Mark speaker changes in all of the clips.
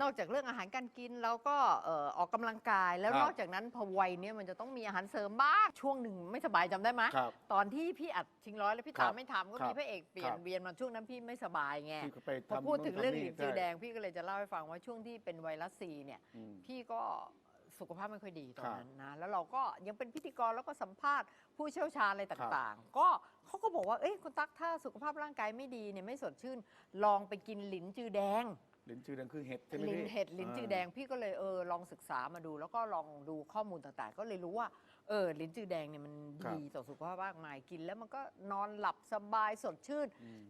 Speaker 1: นอกจากเรื่องอาหารการกินแล้วก็เอ่อออกกำลังกาย แล้ว
Speaker 2: ครับ
Speaker 1: นอกจากนั้นพอวัยเนี้ยมันจะต้องมีอาหารเสริมบ้างช่วงหนึ่งไม่สบายจำได้ไหม
Speaker 2: ครับ
Speaker 1: ตอนที่พี่อัดชิงร้อยแล้วพี่
Speaker 2: ครั
Speaker 1: ตา
Speaker 2: บ
Speaker 1: ไม่ทำก็
Speaker 2: ครับ
Speaker 1: มีพระเอกเปลี่ย
Speaker 2: คนรับ
Speaker 1: เวียนมาช่วงนั้นพี่ไม่สบายไง
Speaker 2: ที่ก็ไป
Speaker 1: พอ
Speaker 2: ทำ
Speaker 1: พูดถึงเรื่องห
Speaker 2: นู่
Speaker 1: ลิ
Speaker 2: น
Speaker 1: น
Speaker 2: ทำ
Speaker 1: จือ
Speaker 2: ใช่
Speaker 1: แดงพี่ก็เลยจะเล่าให้ฟังว่าช่วงที่เป็นไวรัสซีเนี่ย
Speaker 2: อืม
Speaker 1: พี่ก็สุขภาพไม่ค่อยดีตอน
Speaker 2: ครับ
Speaker 1: นั้นนะ แล้วเราก็ยังเป็นพิธีกรแล้วก็สัมภาษณ์ผู้เชี่ยวชาญอะไรต่างๆ ก็เขาก็บอกว่า เอ้ยคุณตั๊กถ้าสุขภาพร่างกายไม่ดีเนี่ยไม่สดชื่น ลองไปกินหลินจือแดง
Speaker 2: ลิ้นจือแดงคือเห็ดใช่ไหม
Speaker 1: ลิน
Speaker 2: พี่
Speaker 1: เห็ดลินจือแดงพี่ก็เลยเออลองศึกษามาดู แล้วก็ลองดูข้อมูลต่างๆ ก็เลยรู้ว่าเออลินจือแดงเนี่ยมัน
Speaker 2: ครับ
Speaker 1: ดีต่อสุขภาพมากมายกิน แล้วมันก็นอนหลับสบายสดชื่น
Speaker 2: อืม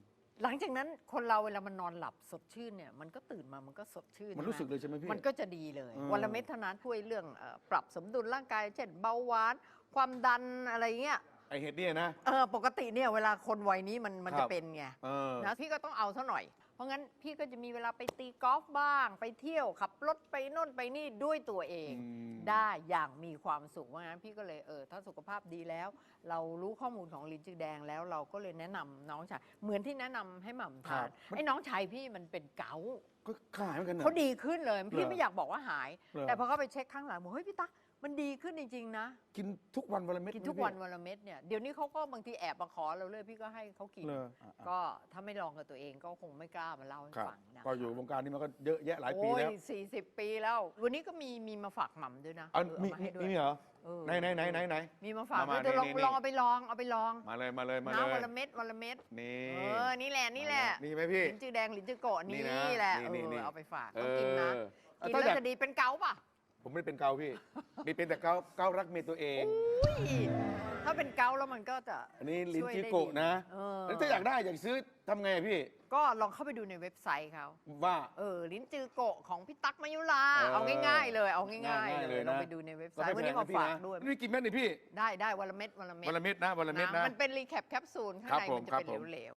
Speaker 1: หลังจากนั้นคนเราเวลามันนอนหลับสดชื่นเนี่ยมันก็ตื่นมามันก็สดชื่น
Speaker 2: มัน
Speaker 1: ใช่ไห
Speaker 2: รู้สึกเลยใช่ไหมพี่
Speaker 1: มันก็จะดีเลย
Speaker 2: อืม
Speaker 1: วันละเม็ดเท่านั้นช่วยเรื่องเอ่อปรับสมดุลร่างกาย เช่นเบาหวาน ความดันอะไรเงี้ย
Speaker 2: ไอเห็ดเนี่ยนะ
Speaker 1: เออปกติเนี่ยเวลาคนวัยนี้มันมัน
Speaker 2: ครั
Speaker 1: จะ
Speaker 2: บ
Speaker 1: เป็นไง
Speaker 2: เออ
Speaker 1: นะพี่ก็ต้องเอาเท่าหน่อย เพราะงั้นพี่ก็จะมีเวลาไปตีกอล์ฟบ้าง ไปเที่ยวขับรถไปโน่นไปนี่ด้วยตัวเอง
Speaker 2: อืม
Speaker 1: ได้อย่างมีความสุขเพราะงั้นพี่ก็เลยเออถ้าสุขภาพดีแล้ว เรารู้ข้อมูลของลินจือแดงแล้วเราก็เลยแนะนำน้องชายเหมือนที่แนะนำให้หม่ำทานไอ้น้องชายพี่มันเป็นเกาต์
Speaker 2: ก็ขายเหมือนกันนะ
Speaker 1: เขาดีขึ้นเลย พี่
Speaker 2: เหรอ
Speaker 1: ไม่อยากบอกว่าหาย
Speaker 2: เหรอ
Speaker 1: แต่พอเขาไปเช็คข้างหลังบอกเฮ้ยพี่ตั๊กมันดีขึ้นจริง ๆ นะ
Speaker 2: กินทุกวันวันละเม็ด
Speaker 1: กิน
Speaker 2: ไหม
Speaker 1: ทุก
Speaker 2: พี่
Speaker 1: วันวันละเม็ดเนี่ยเดี๋ยวนี้เขาก็บางทีแอบมาขอเราเลยพี่ก็ให้เขากิน
Speaker 2: เหรออะอะ
Speaker 1: ก็ถ้าไม่ลองกับตัวเองก็คงไม่กล้ามาเล่าให้
Speaker 2: ครับ
Speaker 1: ฟังนะ
Speaker 2: ก็อยู่วงการนี้มันก็เยอะแยะหลายปีแล้ว
Speaker 1: โอ้ยสี่สิบปีแล้ว วันนี้ก็มีมีมาฝากหม่ำด้วยนะ
Speaker 2: เอา
Speaker 1: เออ
Speaker 2: มี
Speaker 1: เอามาให้ด้วย
Speaker 2: มีเหรอ
Speaker 1: เออ
Speaker 2: ไหนไหนไหนไหนไหน
Speaker 1: มีมาฝาก
Speaker 2: มา
Speaker 1: ด้วย
Speaker 2: มา
Speaker 1: เดี๋ยวลอง
Speaker 2: นี่นี่
Speaker 1: ลองเอาไปลองเอาไปลอง
Speaker 2: มาเลยมาเลยมา
Speaker 1: นะ
Speaker 2: เลย
Speaker 1: วันละเม็ดวันละเม็ด
Speaker 2: นี่
Speaker 1: เออนี่แหละนี่แหละ
Speaker 2: นี่ไหมพี่
Speaker 1: ลิ้นจือแดงลิ้นจือโกะ
Speaker 2: นี่
Speaker 1: นี่
Speaker 2: นะ
Speaker 1: แหละ
Speaker 2: นี่
Speaker 1: เอ
Speaker 2: นี่
Speaker 1: อเอาไปฝาก
Speaker 2: เอ
Speaker 1: ต้องกินนะ
Speaker 2: อ
Speaker 1: กิน
Speaker 2: ถ้า
Speaker 1: แล้ว
Speaker 2: อยาก
Speaker 1: จะดีเป็นเกาป่ะ
Speaker 2: ผมไม่ได้เป็นเกาพี่นี่เป็นแต่เกาเการักเมียตัวเอง
Speaker 1: อุ้ยถ้าเป็นเกาแล้วมันก็จะ
Speaker 2: อันนี้ลิ้น
Speaker 1: ช่วย
Speaker 2: จิ
Speaker 1: ได้
Speaker 2: โกะ
Speaker 1: ดี
Speaker 2: นะ
Speaker 1: เออ
Speaker 2: แล้วถ้าอยากได้อยากซื้อทำไงอะพี่
Speaker 1: ก็ลองเข้าไปดูในเว็บไซต์เขา
Speaker 2: ว่า
Speaker 1: เออ ลิ้นจือโกะของพี่ตั๊กมายุรา
Speaker 2: เออ
Speaker 1: เอาง่ายๆเลย เอาง่าย
Speaker 2: ง่าย
Speaker 1: ๆ
Speaker 2: ๆ
Speaker 1: เล
Speaker 2: เลยย
Speaker 1: ลอง
Speaker 2: นะ
Speaker 1: ไปดูในเว็บไซ
Speaker 2: ก็
Speaker 1: ต์
Speaker 2: ไม่
Speaker 1: วัน
Speaker 2: แพ
Speaker 1: นี้
Speaker 2: ง
Speaker 1: มา
Speaker 2: นะพี่
Speaker 1: ฝาก
Speaker 2: นะ
Speaker 1: ด้วย
Speaker 2: นี่กินแม่นี่พี่
Speaker 1: ได้ได้วันละเม็ดวันละเม็ด
Speaker 2: วันละเม็ดนะวันละเม็ด
Speaker 1: นะ
Speaker 2: นะ
Speaker 1: มันเป็นรีแคปแคปซูลข้าง
Speaker 2: ครับ
Speaker 1: ใน
Speaker 2: ผม
Speaker 1: มันจะ
Speaker 2: ครับ
Speaker 1: เป็น
Speaker 2: ผม
Speaker 1: เหลวๆ